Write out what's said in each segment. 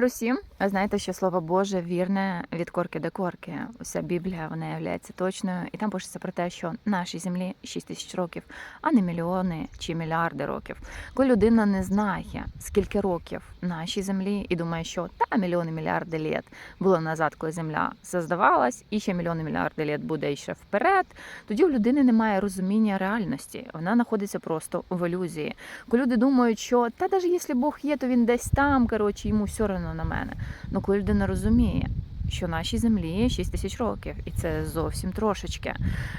Русі, ви знаєте, що слово Боже вірне від корки до корки. Уся Біблія вона є точною, і там пишеться про те, що нашій землі 6 тисяч років, а не мільйони чи мільярди років. Коли людина не знає, скільки років нашій землі, і думає, що та мільйони мільярди літ було назад, коли земля создавалась, і ще мільйони мільярди літ буде ще вперед. Тоді у людини немає розуміння реальності. Вона знаходиться просто в ілюзії. Коли люди думають, що та навіть якщо Бог є, то він десь там, коротше, йому все одно на мене. Ну коли людина розуміє, що нашій землі 6 тисяч років, і це зовсім трошечки.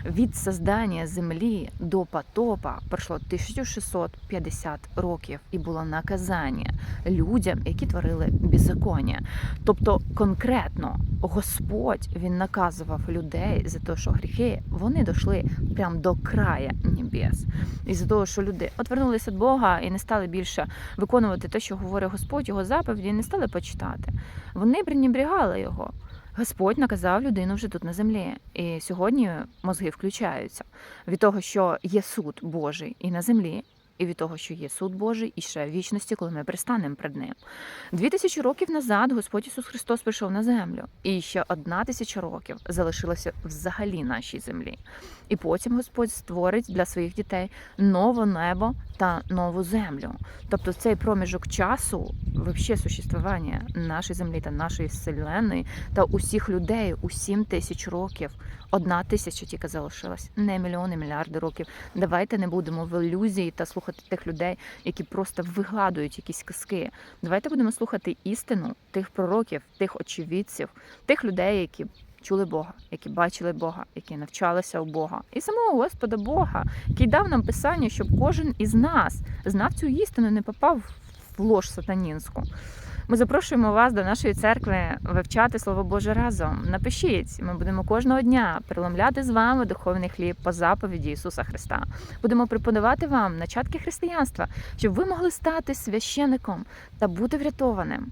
Від создання землі до потопа пройшло 1650 років, і було наказання людям, які творили беззаконня. Тобто, конкретно Господь він наказував людей за те, що гріхи вони дійшли прямо до края небес. І за того, що люди отвернулися від Бога і не стали більше виконувати те, що говорить Господь, його заповіді, і не стали почитати. Вони пренебрігали його. Господь наказав людину вже тут на землі. І сьогодні мозги включаються від того, що є суд Божий і на землі, і від того, що є суд Божий, і ще в вічності, коли ми пристанемо перед ним. Дві тисячі років назад Господь Ісус Христос прийшов на землю, і ще одна тисяча років залишилося взагалі нашій землі. І потім Господь створить для своїх дітей нове небо та нову землю. Тобто цей проміжок часу, взагалі существування нашої землі та нашої вселеної та усіх людей у сім тисяч років. Одна тисяча тільки залишилась, не мільйони, мільярди років. Давайте не будемо в ілюзії та слухати тих людей, які просто вигадують якісь казки. Давайте будемо слухати істину тих пророків, тих очевидців, тих людей, які чули Бога, які бачили Бога, які навчалися у Бога, і самого Господа Бога, який дав нам писання, щоб кожен із нас знав цю істину, не попав в лож сатанінську. Ми запрошуємо вас до нашої церкви вивчати Слово Боже разом. Напишіть, ми будемо кожного дня переломляти з вами духовний хліб по заповіді Ісуса Христа. Будемо преподавати вам начатки християнства, щоб ви могли стати священником та бути врятованим.